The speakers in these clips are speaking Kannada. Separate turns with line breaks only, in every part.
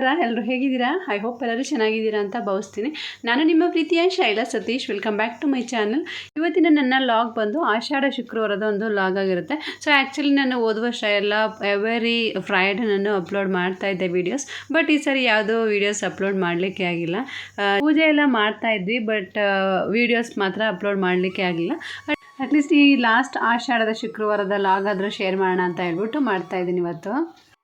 ನಮಸ್ಕಾರ ಎಲ್ಲರೂ ಹೇಗಿದ್ದೀರಾ? ಐ ಹೋಪ್ ಎಲ್ಲರೂ ಚೆನ್ನಾಗಿದ್ದೀರಾ ಅಂತ ಭಾವಿಸ್ತೀನಿ. ನಾನು ನಿಮ್ಮ ಪ್ರೀತಿಯ Shaila Satish. Welcome back to my channel ಇವತ್ತಿನ ನನ್ನ ಲಾಗ್ ಬಂದು ಆಷಾಢ ಶುಕ್ರವಾರದ ಒಂದು ಲಾಗ್ ಆಗಿರುತ್ತೆ. ಸೊ ಆ್ಯಕ್ಚುಲಿ ನಾನು ಓದ್ ವರ್ಷ ಎಲ್ಲ ಎವರಿ ಫ್ರೈಡೆ ನಾನು ಅಪ್ಲೋಡ್ ಮಾಡ್ತಾ ಇದ್ದೆ ವೀಡಿಯೋಸ್ ಬಟ್ ಈ ಸರಿ ಯಾವುದೋ ವೀಡಿಯೋಸ್ ಅಪ್ಲೋಡ್ ಮಾಡಲಿಕ್ಕೆ ಆಗಿಲ್ಲ. ಪೂಜೆ ಎಲ್ಲ ಮಾಡ್ತಾ ಇದ್ವಿ ಬಟ್ ವೀಡಿಯೋಸ್ ಮಾತ್ರ ಅಪ್ಲೋಡ್ ಮಾಡಲಿಕ್ಕೆ ಆಗಿಲ್ಲ. ಅಟ್ಲೀಸ್ಟ್ ಈ ಲಾಸ್ಟ್ ಆಷಾಢದ ಶುಕ್ರವಾರದ ಲಾಗ್ ಆದರೂ ಶೇರ್ ಮಾಡೋಣ ಅಂತ ಹೇಳ್ಬಿಟ್ಟು ಮಾಡ್ತಾ ಇದ್ದೀನಿ ಇವತ್ತು.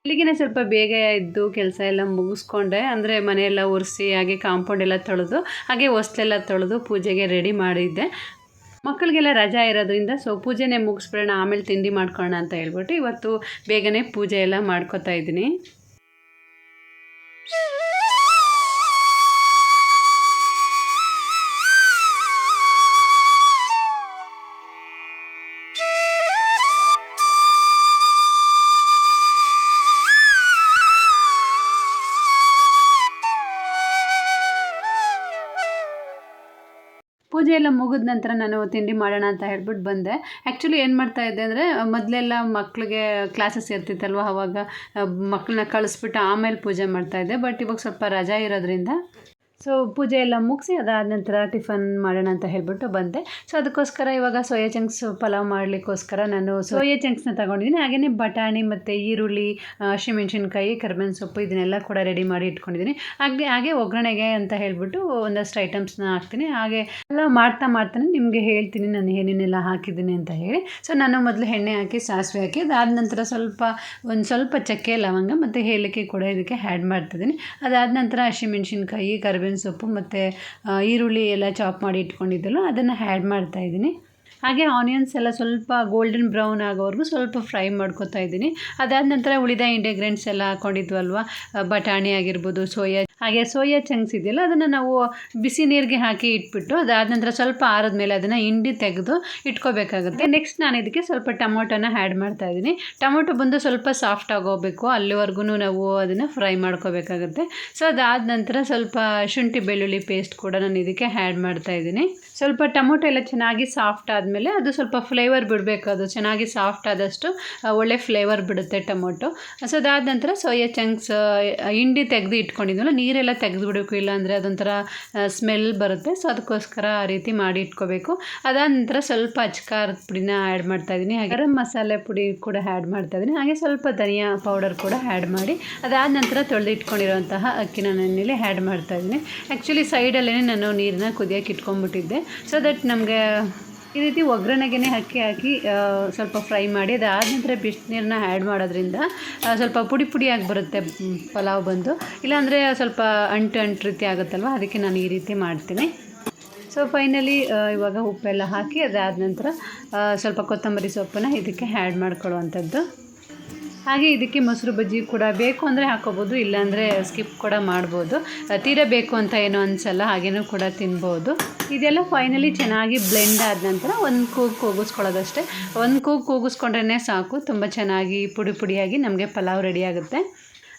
ಇಲ್ಲಿಗೆ ಸ್ವಲ್ಪ ಬೇಗ ಇದ್ದು ಕೆಲಸ ಎಲ್ಲ ಮುಗಿಸ್ಕೊಂಡೆ. ಅಂದರೆ ಮನೆಯೆಲ್ಲ ಒರೆಸಿ, ಹಾಗೆ ಕಾಂಪೌಂಡ್ ಎಲ್ಲ ತೊಳೆದು, ಹಾಗೆ ಹೊಸ್ಲೆಲ್ಲ ತೊಳೆದು ಪೂಜೆಗೆ ರೆಡಿ ಮಾಡಿದ್ದೆ. ಮಕ್ಕಳಿಗೆಲ್ಲ ರಜಾ ಇರೋದ್ರಿಂದ ಸೊ ಪೂಜೆನೇ ಮುಗಿಸ್ಬಿಡೋಣ, ಆಮೇಲೆ ತಿಂಡಿ ಮಾಡ್ಕೊಳ್ಳೋಣ ಅಂತ ಹೇಳ್ಬಿಟ್ಟು ಇವತ್ತು ಬೇಗನೆ ಪೂಜೆ ಎಲ್ಲ ಮಾಡ್ಕೊತಾ ಇದ್ದೀನಿ. ಎಲ್ಲ ಮುಗಿದ ನಂತರ ನಾನು ತಿಂಡಿ ಮಾಡೋಣ ಅಂತ ಹೇಳ್ಬಿಟ್ಟು ಬಂದೆ. ಆ್ಯಕ್ಚುಲಿ ಏನು ಮಾಡ್ತಾ ಇದ್ದೆ ಅಂದರೆ, ಮೊದಲೆಲ್ಲ ಮಕ್ಕಳಿಗೆ ಕ್ಲಾಸಸ್ ಇರ್ತಿತ್ತಲ್ವ ಅವಾಗ ಮಕ್ಕಳನ್ನ ಕಳಿಸ್ಬಿಟ್ಟು ಆಮೇಲೆ ಪೂಜೆ ಮಾಡ್ತಾ ಇದ್ದೆ. ಬಟ್ ಇವಾಗ ಸ್ವಲ್ಪ ರಜಾ ಇರೋದ್ರಿಂದ ಸೊ ಪೂಜೆ ಎಲ್ಲ ಮುಗಿಸಿ, ಅದಾದ ನಂತರ ಟಿಫನ್ ಮಾಡೋಣ ಅಂತ ಹೇಳ್ಬಿಟ್ಟು ಬಂದೆ. ಸೊ ಅದಕ್ಕೋಸ್ಕರ ಇವಾಗ ಸೋಯಾ ಚಂಕ್ಸ್ ಪಲಾವ್ ಮಾಡಲಿಕ್ಕೋಸ್ಕರ ನಾನು ಸೋಯಾ ಚಂಕ್ಸ್ನ ತಗೊಂಡಿದ್ದೀನಿ. ಹಾಗೆಯೇ ಬಟಾಣಿ ಮತ್ತು ಈರುಳ್ಳಿ ಹಸಿಮೆಣಸಿನ್ಕಾಯಿ, ಕರ್ಬೇವಿನ ಸೊಪ್ಪು ಇದನ್ನೆಲ್ಲ ಕೂಡ ರೆಡಿ ಮಾಡಿ ಇಟ್ಕೊಂಡಿದ್ದೀನಿ. ಹಾಗೆ ಹಾಗೆ ಒಗ್ಗರಣೆಗೆ ಅಂತ ಹೇಳ್ಬಿಟ್ಟು ಒಂದಷ್ಟು ಐಟಮ್ಸ್ನ ಹಾಕ್ತೀನಿ. ಹಾಗೆ ಎಲ್ಲ ಮಾಡ್ತಾ ಮಾಡ್ತಾನೆ ನಿಮಗೆ ಹೇಳ್ತೀನಿ, ನಾನು ಏನೇನೆಲ್ಲ ಹಾಕಿದ್ದೀನಿ ಅಂತ ಹೇಳಿ. ಸೊ ನಾನು ಮೊದಲು ಎಣ್ಣೆ ಹಾಕಿ, ಸಾಸಿವೆ ಹಾಕಿ, ಅದಾದ ನಂತರ ಸ್ವಲ್ಪ, ಒಂದು ಸ್ವಲ್ಪ ಚಕ್ಕೆ ಲವಂಗ ಮತ್ತು ಏಲಕ್ಕಿ ಕೂಡ ಇದಕ್ಕೆ ಆ್ಯಡ್ ಮಾಡ್ತಿದ್ದೀನಿ. ಅದಾದ ನಂತರ ಹಸಿಮೆಣ್ಸಿನ್ಕಾಯಿ, ಕರಿಬೇವಿನ ಸೊಪ್ಪು ಮತ್ತು ಈರುಳ್ಳಿ ಎಲ್ಲ ಚಾಪ್ ಮಾಡಿ ಇಟ್ಕೊಂಡಿದ್ದಲ್ಲ ಅದನ್ನು ಮಾಡ್ತಾ ಇದ್ದೀನಿ. ಹಾಗೆ ಆನಿಯನ್ಸ್ ಎಲ್ಲ ಸ್ವಲ್ಪ ಗೋಲ್ಡನ್ ಬ್ರೌನ್ ಆಗೋವರೆಗೂ ಸ್ವಲ್ಪ ಫ್ರೈ ಮಾಡ್ಕೊತಾ ಇದ್ದೀನಿ. ಅದಾದ ನಂತರ ಉಳಿದ ಇಂಡಿಗ್ರೆಂಟ್ಸ್ ಎಲ್ಲ ಹಾಕ್ಕೊಂಡಿದ್ವಲ್ವ ಬಟಾಣಿ ಆಗಿರ್ಬೋದು, ಸೋಯಾ ಹಾಗೆ ಸೋಯಾ ಚಂಕ್ಸ್ ಇದೆಯಲ್ಲ, ಅದನ್ನು ನಾವು ಬಿಸಿ ನೀರಿಗೆ ಹಾಕಿ ಇಟ್ಬಿಟ್ಟು ಅದಾದ ನಂತರ ಸ್ವಲ್ಪ ಆರದ ಮೇಲೆ ಅದನ್ನು ಹಿಂಡಿ ತೆಗೆದು ಇಟ್ಕೋಬೇಕಾಗುತ್ತೆ. ನೆಕ್ಸ್ಟ್ ನಾನು ಇದಕ್ಕೆ ಸ್ವಲ್ಪ ಟೊಮೊಟೊನ ಆ್ಯಡ್ ಮಾಡ್ತಾ ಇದ್ದೀನಿ ಟೊಮೊಟೊ ಬಂದು ಸ್ವಲ್ಪ ಸಾಫ್ಟ್ ಆಗೋಗಬೇಕು ಅಲ್ಲಿವರೆಗೂ ನಾವು ಅದನ್ನು ಫ್ರೈ ಮಾಡ್ಕೋಬೇಕಾಗುತ್ತೆ. ಸೊ ಅದಾದ ನಂತರ ಸ್ವಲ್ಪ ಶುಂಠಿ ಬೆಳ್ಳುಳ್ಳಿ ಪೇಸ್ಟ್ ಕೂಡ ನಾನು ಇದಕ್ಕೆ ಆ್ಯಡ್ ಮಾಡ್ತಾ ಇದ್ದೀನಿ ಸ್ವಲ್ಪ ಟೊಮೊಟೊ ಎಲ್ಲ ಚೆನ್ನಾಗಿ ಸಾಫ್ಟ್ ಆದಮೇಲೆ ಅದು ಸ್ವಲ್ಪ ಫ್ಲೇವರ್ ಬಿಡಬೇಕು, ಅದು ಚೆನ್ನಾಗಿ ಸಾಫ್ಟ್ ಆದಷ್ಟು ಒಳ್ಳೆ ಫ್ಲೇವರ್ ಬಿಡುತ್ತೆ ಟೊಮೊಟೊ. ಸೊ ಅದಾದ ನಂತರ ಸೋಯಾ ಚಂಕ್ಸ್ ಹಿಂಡಿ ತೆಗೆದು ಇಟ್ಕೊಂಡಿದ್ವಲ್ಲ ನೀರೆಲ್ಲ ತೆಗೆದು ಬಿಡಬೇಕು ಇಲ್ಲಾಂದರೆ ಅದೊಂಥರ ಸ್ಮೆಲ್ ಬರುತ್ತೆ. ಸೊ ಅದಕ್ಕೋಸ್ಕರ ಆ ರೀತಿ ಮಾಡಿ ಇಟ್ಕೋಬೇಕು. ಅದಾದ ನಂತರ ಸ್ವಲ್ಪ ಅಚ್ಕಾರದ ಪುಡಿನ ಆ್ಯಡ್ ಮಾಡ್ತಾ ಇದ್ದೀನಿ. ಹಾಗೆ ಗರಂ ಮಸಾಲೆ ಪುಡಿ ಕೂಡ ಆ್ಯಡ್ ಮಾಡ್ತಾಯಿದ್ದೀನಿ ಹಾಗೆ ಸ್ವಲ್ಪ ಧನಿಯಾ ಪೌಡರ್ ಕೂಡ ಆ್ಯಡ್ ಮಾಡಿ, ಅದಾದ ನಂತರ ತೊಳೆದು ಅಕ್ಕಿ ಅಕ್ಕಿನ ನಾನಿಲ್ಲಿ ಆ್ಯಡ್ ಮಾಡ್ತಾಯಿದ್ದೀನಿ ಆ್ಯಕ್ಚುಲಿ ಸೈಡಲ್ಲೇ ನಾನು ನೀರನ್ನ ಕುದಿಯೋಕೆ ಇಟ್ಕೊಂಡ್ಬಿಟ್ಟಿದ್ದೆ. ಸೊ ದಟ್ ನಮಗೆ ಈ ರೀತಿ ಒಗ್ಗರಣೆಗೆ ಅಕ್ಕಿ ಹಾಕಿ ಸ್ವಲ್ಪ ಫ್ರೈ ಮಾಡಿ, ಅದಾದ ನಂತರ ಬಿಸಿನೀರನ್ನ ಆ್ಯಡ್ ಮಾಡೋದ್ರಿಂದ ಸ್ವಲ್ಪ ಪುಡಿ ಪುಡಿಯಾಗಿ ಬರುತ್ತೆ ಪಲಾವ್ ಬಂದು. ಇಲ್ಲಾಂದರೆ ಸ್ವಲ್ಪ ಅಂಟು ಅಂಟು ರೀತಿ ಆಗುತ್ತಲ್ವ, ಅದಕ್ಕೆ ನಾನು ಈ ರೀತಿ ಮಾಡ್ತೀನಿ. ಸೊ ಫೈನಲಿ ಇವಾಗ ಉಪ್ಪೆಲ್ಲ ಹಾಕಿ, ಅದಾದ ನಂತರ ಸ್ವಲ್ಪ ಕೊತ್ತಂಬರಿ ಸೊಪ್ಪನ್ನ ಇದಕ್ಕೆ ಆ್ಯಡ್ ಮಾಡ್ಕೊಳ್ಳುವಂಥದ್ದು. ಹಾಗೆ ಇದಕ್ಕೆ ಮೊಸರು ಬಜ್ಜಿ ಕೂಡ ಬೇಕು ಅಂದರೆ ಹಾಕೋಬೋದು, ಇಲ್ಲಾಂದರೆ ಸ್ಕಿಪ್ ಕೂಡ ಮಾಡ್ಬೋದು. ತೀರಾ ಬೇಕು ಅಂತ ಏನೂ ಅನಿಸಲ್ಲ, ಹಾಗೇನೂ ಕೂಡ ತಿನ್ಬೋದು. ಇದೆಲ್ಲ ಫೈನಲಿ ಚೆನ್ನಾಗಿ ಬ್ಲೆಂಡ್ ಆದ ನಂತರ ಒಂದು ಕೂಗು ಕೂಗಿಸ್ಕೊಳ್ಳೋದಷ್ಟೇ. ಒಂದು ಕೂಗು ಕೂಗಿಸ್ಕೊಂಡ್ರೇ ಸಾಕು. ತುಂಬ ಚೆನ್ನಾಗಿ ಪುಡಿ ಪುಡಿಯಾಗಿ ನಮಗೆ ಪಲಾವ್ ರೆಡಿ ಆಗುತ್ತೆ.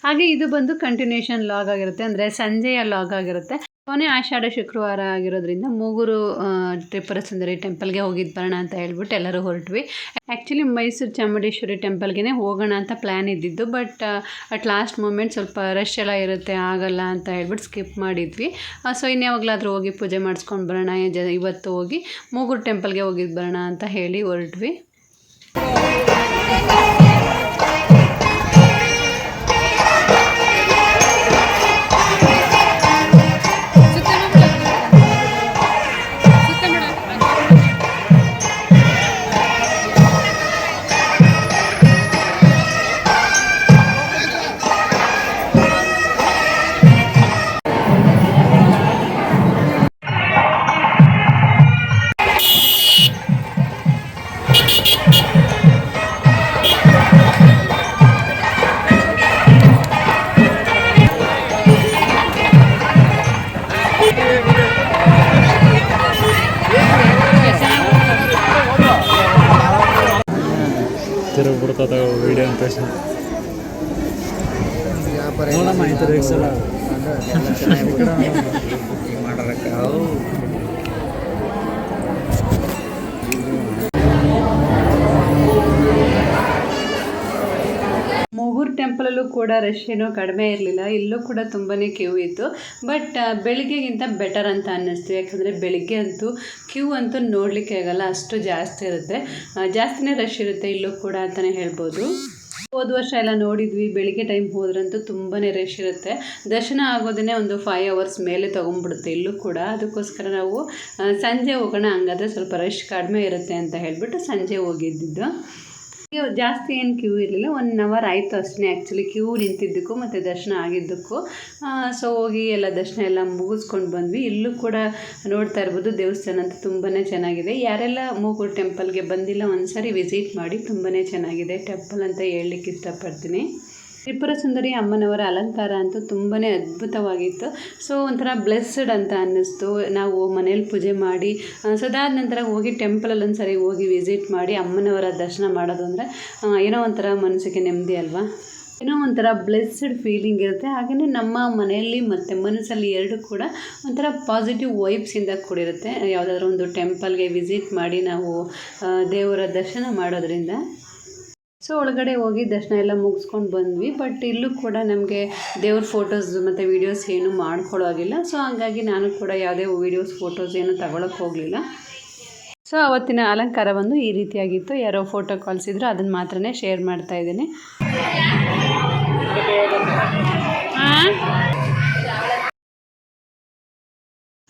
ಹಾಗೆ ಇದು ಬಂದು ಕಂಟಿನ್ಯೂಷನ್ ಲಾಗ್ ಆಗಿರುತ್ತೆ. ಅಂದರೆ ಸಂಜೆಯ ಲಾಗ್ ಆಗಿರುತ್ತೆ. ಕೊನೆ ಆಷಾಢ ಶುಕ್ರವಾರ ಆಗಿರೋದ್ರಿಂದ ಮೂಗೂರು ತ್ರಿಪುರ ಸುಂದರಿ ಟೆಂಪಲ್ಗೆ ಹೋಗಿದ್ದು ಬರೋಣ ಅಂತ ಹೇಳ್ಬಿಟ್ಟು ಎಲ್ಲರೂ ಹೊರಟ್ವಿ. ಆ್ಯಕ್ಚುಲಿ ಮೈಸೂರು ಚಾಮುಂಡೇಶ್ವರಿ ಟೆಂಪಲ್ಗೆ ಹೋಗೋಣ ಅಂತ ಪ್ಲ್ಯಾನ್ ಇದ್ದಿದ್ದು ಬಟ್ ಅಟ್ ಲಾಸ್ಟ್ ಮೂಮೆಂಟ್ ಸ್ವಲ್ಪ ರಶ್ ಎಲ್ಲ ಇರುತ್ತೆ, ಆಗಲ್ಲ ಅಂತ ಹೇಳ್ಬಿಟ್ಟು ಸ್ಕಿಪ್ ಮಾಡಿದ್ವಿ. ಸೊ ಇನ್ಯಾವಾಗಲಾದರೂ ಹೋಗಿ ಪೂಜೆ ಮಾಡಿಸ್ಕೊಂಡು ಬರೋಣ ಜ ಇವತ್ತು ಹೋಗಿ ಮೂಗೂರು ಟೆಂಪಲ್ಗೆ ಹೋಗಿದ್ದು ಬರೋಣ ಅಂತ ಹೇಳಿ ಹೊರಟ್ವಿ. ಮೂಗೂರು ಟೆಂಪಲಲ್ಲೂ ಕೂಡ ರಶ್ ಏನೋ ಕಡಿಮೆ ಇರಲಿಲ್ಲ. ಇಲ್ಲೂ ಕೂಡ ತುಂಬಾ ಕ್ಯೂ ಇತ್ತು. ಬಟ್ ಬೆಳಿಗ್ಗೆಗಿಂತ ಬೆಟರ್ ಅಂತ ಅನ್ನಿಸ್ತು. ಯಾಕಂದರೆ ಬೆಳಿಗ್ಗೆ ಅಂತೂ ಕ್ಯೂ ಅಂತೂ ನೋಡಲಿಕ್ಕೆ ಆಗಲ್ಲ. ಅಷ್ಟು ಜಾಸ್ತಿ ಇರುತ್ತೆ. ಜಾಸ್ತಿನೇ ರಶ್ ಇರುತ್ತೆ ಇಲ್ಲೂ ಕೂಡ ಅಂತಲೇ ಹೇಳ್ಬೋದು. ಹೋದ ವರ್ಷ ಎಲ್ಲ ನೋಡಿದ್ವಿ, ಬೆಳಿಗ್ಗೆ ಟೈಮ್ ಹೋದ್ರಂತೂ ತುಂಬಾ ರಶ್ ಇರುತ್ತೆ. ದರ್ಶನ ಆಗೋದೇ ಒಂದು ಫೈವ್ ಅವರ್ಸ್ ಮೇಲೆ ತಗೊಂಡ್ಬಿಡುತ್ತೆ ಇಲ್ಲೂ ಕೂಡ. ಅದಕ್ಕೋಸ್ಕರ ನಾವು ಸಂಜೆ ಹೋಗೋಣ, ಹಂಗಾದ್ರೆ ಸ್ವಲ್ಪ ರಶ್ ಕಡಿಮೆ ಇರುತ್ತೆ ಅಂತ ಹೇಳಿಬಿಟ್ಟು ಸಂಜೆ ಹೋಗಿದ್ದಿದ್ದು ಈಗ ಜಾಸ್ತಿ ಏನು ಕ್ಯೂ ಇರಲಿಲ್ಲ. ಒನ್ ಅವರ್ ಆಯಿತು ಅಷ್ಟೇ ಆ್ಯಕ್ಚುಲಿ ಕ್ಯೂ ನಿಂತಿದ್ದಕ್ಕೂ ಮತ್ತು ದರ್ಶನ ಆಗಿದ್ದಕ್ಕೂ. ಸೊ ಹೋಗಿ ಎಲ್ಲ ದರ್ಶನ ಎಲ್ಲ ಮುಗಿಸ್ಕೊಂಡು ಬಂದ್ವಿ. ಇಲ್ಲೂ ಕೂಡ ನೋಡ್ತಾ ಇರ್ಬೋದು ದೇವಸ್ಥಾನ ಅಂತ ತುಂಬಾ ಚೆನ್ನಾಗಿದೆ. ಯಾರೆಲ್ಲ ಮೂಗೂರು ಟೆಂಪಲ್ಗೆ ಬಂದಿಲ್ಲ ಒಂದ್ಸರಿ ವಿಸಿಟ್ ಮಾಡಿ ತುಂಬಾ ಚೆನ್ನಾಗಿದೆ. ಟೆಂಪಲ್ ಅಂತ ಹೇಳಲಿಕ್ಕೆ ಇಷ್ಟಪಡ್ತೀನಿ. ತ್ರಿಪುರ ಸುಂದರಿ ಅಮ್ಮನವರ ಅಲಂಕಾರ ಅಂತೂ ತುಂಬಾ ಅದ್ಭುತವಾಗಿತ್ತು. ಸೊ, ಒಂಥರ ಬ್ಲೆಸ್ಸಡ್ ಅಂತ ಅನ್ನಿಸ್ತು. ನಾವು ಮನೇಲಿ ಪೂಜೆ ಮಾಡಿ ಸದಾದ ನಂತರ ಹೋಗಿ ಟೆಂಪಲಲ್ಲಿ ಒಂದು ಸರಿ ಹೋಗಿ ವಿಸಿಟ್ ಮಾಡಿ ಅಮ್ಮನವರ ದರ್ಶನ ಮಾಡೋದು ಅಂದರೆ ಏನೋ ಒಂಥರ ಮನಸ್ಸಿಗೆ ನೆಮ್ಮದಿ ಅಲ್ವಾ? ಏನೋ ಒಂಥರ ಬ್ಲೆಸ್ಸಡ್ ಫೀಲಿಂಗ್ ಇರುತ್ತೆ. ಹಾಗೆಯೇ ನಮ್ಮ ಮನೆಯಲ್ಲಿ ಮತ್ತು ಮನಸ್ಸಲ್ಲಿ ಎರಡು ಕೂಡ ಒಂಥರ ಪಾಸಿಟಿವ್ ವೈಬ್ಸಿಂದ ಕೂಡಿರುತ್ತೆ. ಯಾವುದಾದ್ರೂ ಒಂದು ಟೆಂಪಲ್ಗೆ ವಿಸಿಟ್ ಮಾಡಿ ನಾವು ದೇವರ ದರ್ಶನ ಮಾಡೋದ್ರಿಂದ. ಸೊ ಒಳಗಡೆ ಹೋಗಿ ದರ್ಶನ ಎಲ್ಲ ಮುಗಿಸ್ಕೊಂಡು ಬಂದ್ವಿ. ಬಟ್ ಇಲ್ಲೂ ಕೂಡ ನಮಗೆ ದೇವ್ರ ಫೋಟೋಸ್ ಮತ್ತು ವೀಡಿಯೋಸ್ ಏನು ಮಾಡ್ಕೊಳ್ಳೋ ಆಗಿಲ್ಲ ಸೊ ಹಂಗಾಗಿ ನಾನು ಕೂಡ ಯಾವುದೇ ವೀಡಿಯೋಸ್ ಫೋಟೋಸ್ ಏನು ತಗೊಳಕ್ಕೆ ಹೋಗಲಿಲ್ಲ. ಸೊ ಅವತ್ತಿನ ಅಲಂಕಾರ ಬಂದು ಈ ರೀತಿಯಾಗಿತ್ತು. ಯಾರೋ ಫೋಟೋ ಕಳಿಸಿದ್ರು ಅದನ್ನು ಮಾತ್ರ ಶೇರ್ ಮಾಡ್ತಾ ಇದ್ದೀನಿ.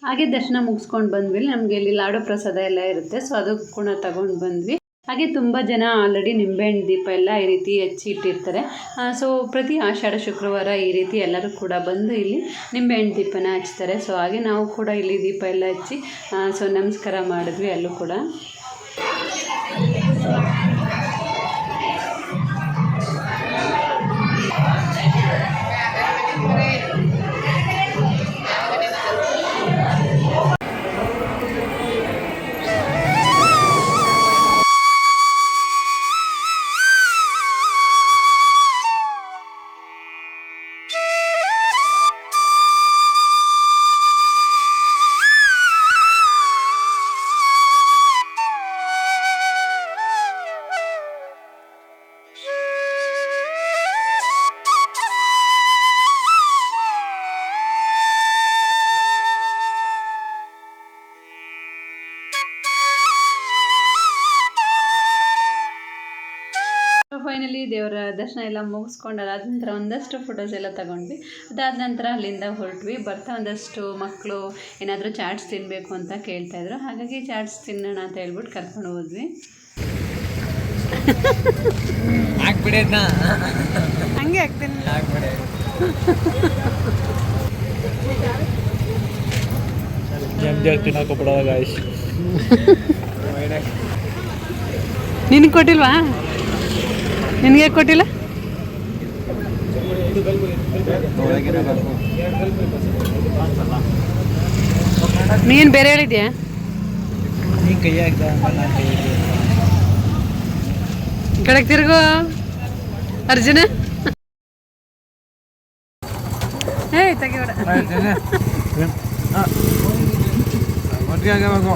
ಹಾಗೆ ದರ್ಶನ ಮುಗಿಸ್ಕೊಂಡು ಬಂದ್ವಿ. ನಮಗೆ ಇಲ್ಲಿ ಲಾಡು ಪ್ರಸಾದ ಎಲ್ಲ ಇರುತ್ತೆ. ಸೊ ಅದು ಕೂಡ ತಗೊಂಡು ಬಂದ್ವಿ. ಹಾಗೆ ತುಂಬ ಜನ ಆಲ್ರೆಡಿ ನಿಂಬೆಹಣ್ಣು ದೀಪ ಎಲ್ಲ ಈ ರೀತಿ ಹಚ್ಚಿ ಇಟ್ಟಿರ್ತಾರೆ. ಸೊ ಪ್ರತಿ ಆಷಾಢ ಶುಕ್ರವಾರ ಈ ರೀತಿ ಎಲ್ಲರೂ ಕೂಡ ಬಂದು ಇಲ್ಲಿ ನಿಂಬೆಹಣ್ಣು ದೀಪನ ಹಚ್ತಾರೆ. ಸೊ ಹಾಗೆ ನಾವು ಕೂಡ ಇಲ್ಲಿ ದೀಪ ಎಲ್ಲ ಹಚ್ಚಿ ಸೊ ನಮಸ್ಕಾರ ಮಾಡಿದ್ವಿ ಅಲ್ಲೂ ಕೂಡ. ಫೈನಲಿ ದೇವರ ದರ್ಶನ ಎಲ್ಲ ಮುಗಿಸ್ಕೊಂಡು ಅದಾದ ನಂತರ ಒಂದಷ್ಟು ಫೋಟೋಸ್ ಎಲ್ಲ ತಗೊಂಡ್ವಿ. ಅದಾದ ನಂತರ ಅಲ್ಲಿಂದ ಹೊರಟ್ವಿ. ಬರ್ತಾ ಒಂದಷ್ಟು ಮಕ್ಕಳು ಏನಾದರೂ ಚಾಟ್ಸ್ ತಿನ್ನಬೇಕು ಅಂತ ಕೇಳ್ತಾಯಿದ್ರು ಹಾಗಾಗಿ ಚಾಟ್ಸ್ ತಿನ್ನೋಣ ಅಂತ ಹೇಳ್ಬಿಟ್ಟು ಕರ್ಕೊಂಡು ಹೋದ್ವಿ. ಹಂಗೆ ನಿನಗೆ ಕೊಟ್ಟಿಲ್ವಾ? ನಿನಗೆ ಕೊಟ್ಟಿಲ್ಲ? ನೀನು ಬೇರೆ ಹೇಳಿದ್ಯಾ? ಕಡೆಗೆ ತಿರುಗು ಅರ್ಜುನ. ಏ ತೆಗಿಬೇಡ.
ಒಟ್ಟಿಗೆ ಆಗಬೇಕು.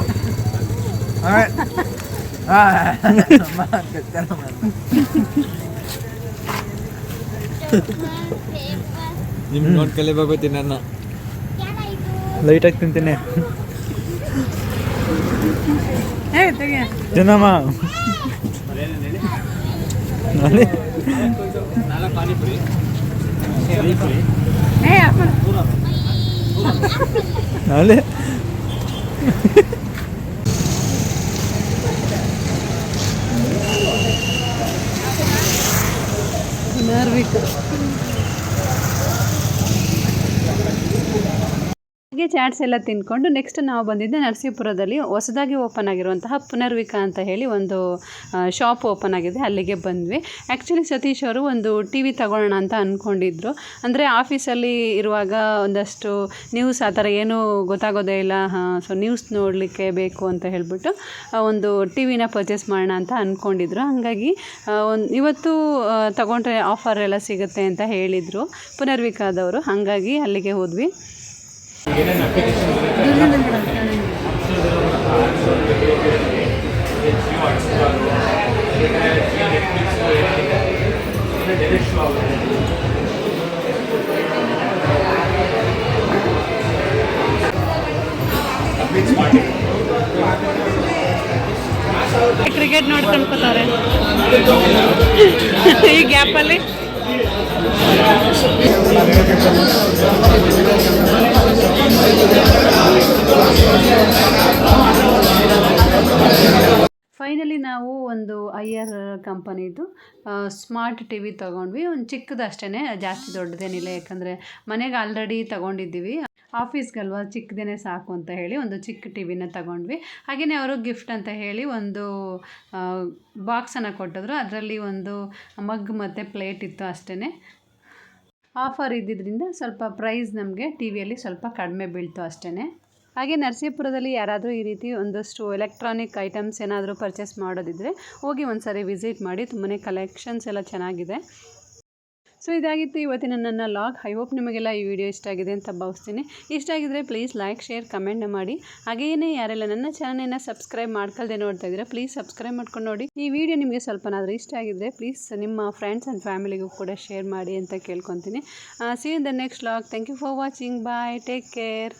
ನಿಮ್ ನೋಟ್ ಕಲಿಬೇಕು ತಿನ್ನ ಲೈಟಾಗಿ ತಿಂತೀನಿ.
ಏ ತೆಗಿಯ
ತಿನ್ನಮ್ಮ ನಾಳೆ
ಏ ಅಪ್ಪ
ನಾಳೆ
ನಾರ್ವಿಕ್ ಹಾಗೆ ಚಾಟ್ಸ್ ಎಲ್ಲ ತಿನ್ಕೊಂಡು ನೆಕ್ಸ್ಟ್ ನಾವು ಬಂದಿದ್ದೆ ನರಸೀಪುರದಲ್ಲಿ ಹೊಸದಾಗಿ ಓಪನ್ ಆಗಿರುವಂತಹ ಪುನರ್ವಿಕ ಅಂತ ಹೇಳಿ ಒಂದು ಶಾಪ್ ಓಪನ್ ಆಗಿದೆ. ಅಲ್ಲಿಗೆ ಬಂದ್ವಿ. ಆ್ಯಕ್ಚುಲಿ ಸತೀಶ್ ಅವರು ಒಂದು ಟಿ ವಿ ತಗೊಳ್ಳೋಣ ಅಂತ ಅಂದ್ಕೊಂಡಿದ್ರು ಅಂದರೆ ಆಫೀಸಲ್ಲಿ ಇರುವಾಗ ಒಂದಷ್ಟು ನ್ಯೂಸ್ ಆ ಥರ ಏನೂ ಗೊತ್ತಾಗೋದೇ ಇಲ್ಲ. ಸೊ ನ್ಯೂಸ್ ನೋಡಲಿಕ್ಕೆ ಬೇಕು ಅಂತ ಹೇಳಿಬಿಟ್ಟು ಒಂದು ಟಿ ವಿನ ಪರ್ಚೇಸ್ ಮಾಡೋಣ ಅಂತ ಅಂದ್ಕೊಂಡಿದ್ರು ಹಾಗಾಗಿ ಒಂದು ಇವತ್ತು ತಗೊಂಡ್ರೆ ಆಫರ್ ಎಲ್ಲ ಸಿಗುತ್ತೆ ಅಂತ ಹೇಳಿದರು ಪುನರ್ವಿಕಾದವರು. ಹಾಗಾಗಿ ಅಲ್ಲಿಗೆ ಹೋದ್ವಿ. ಕ್ರಿಕೆಟ್ ನೋಡ್ಕೊಂಡು ಕೂತವ್ರೆ ಈ ಗ್ಯಾಪಲ್ಲಿ ನಾವು ಒಂದು ಐಯರ್ ಕಂಪನಿದು ಸ್ಮಾರ್ಟ್ ಟಿ ವಿ ತೊಗೊಂಡ್ವಿ. ಒಂದು ಚಿಕ್ಕದು ಅಷ್ಟೇ ಜಾಸ್ತಿ ದೊಡ್ಡದೇನಿಲ್ಲ. ಯಾಕಂದರೆ ಮನೆಗೆ ಆಲ್ರೆಡಿ ತೊಗೊಂಡಿದ್ದೀವಿ. ಆಫೀಸ್ಗಲ್ವ, ಚಿಕ್ಕದೇನೆ ಸಾಕು ಅಂತ ಹೇಳಿ ಒಂದು ಚಿಕ್ಕ ಟಿ ವಿನ ತಗೊಂಡ್ವಿ. ಹಾಗೆಯೇ ಅವರು ಗಿಫ್ಟ್ ಅಂತ ಹೇಳಿ ಒಂದು ಬಾಕ್ಸನ್ನು ಕೊಟ್ಟಿದ್ರು. ಅದರಲ್ಲಿ ಒಂದು ಮಗ್ ಮತ್ತು ಪ್ಲೇಟ್ ಇತ್ತು ಅಷ್ಟೇ ಆಫರ್ ಇದ್ದಿದ್ದರಿಂದ ಸ್ವಲ್ಪ ಪ್ರೈಸ್ ನಮಗೆ ಟಿ ವಿಯಲ್ಲಿ ಸ್ವಲ್ಪ ಕಡಿಮೆ ಬೀಳ್ತು ಅಷ್ಟೇ ಹಾಗೆ ನರಸೀಪುರದಲ್ಲಿ ಯಾರಾದರೂ ಈ ರೀತಿ ಒಂದಷ್ಟು ಎಲೆಕ್ಟ್ರಾನಿಕ್ ಐಟಮ್ಸ್ ಏನಾದರೂ ಪರ್ಚೇಸ್ ಮಾಡೋದಿದ್ದರೆ ಹೋಗಿ ಒಂದು ಸಾರಿ ವಿಸಿಟ್ ಮಾಡಿ ತುಂಬಾ ಕಲೆಕ್ಷನ್ಸ್ ಎಲ್ಲ ಚೆನ್ನಾಗಿದೆ. ಸೊ ಇದಾಗಿತ್ತು ಇವತ್ತಿನ ನನ್ನ ಲಾಗ್ ಐ ಹೋಪ್ ನಿಮಗೆಲ್ಲ ಈ ವಿಡಿಯೋ ಇಷ್ಟ ಆಗಿದೆ ಅಂತ ಭಾವಿಸ್ತೀನಿ. ಇಷ್ಟ ಆಗಿದ್ರೆ ಪ್ಲೀಸ್ ಲೈಕ್ ಶೇರ್ ಕಮೆಂಟ್ ಮಾಡಿ. ಹಾಗೆಯೇ ಯಾರೆಲ್ಲ ನನ್ನ ಚಾನಲ್ನ ಸಬ್ಸ್ಕ್ರೈಬ್ ಮಾಡ್ಕೊಳ್ದೆ ನೋಡ್ತಾ ಇದ್ದೀರಾ ಪ್ಲೀಸ್ ಸಬ್ಸ್ಕ್ರೈಬ್ ಮಾಡ್ಕೊಂಡು ನೋಡಿ. ಈ ವಿಡಿಯೋ ನಿಮಗೆ ಸ್ವಲ್ಪನಾದರೂ ಇಷ್ಟ ಆಗಿದ್ರೆ ಪ್ಲೀಸ್ ನಿಮ್ಮ ಫ್ರೆಂಡ್ಸ್ ಆ್ಯಂಡ್ ಫ್ಯಾಮಿಲಿಗೂ ಕೂಡ ಶೇರ್ ಮಾಡಿ ಅಂತ ಕೇಳ್ಕೊತೀನಿ. See in the next log thank you for watching bye take care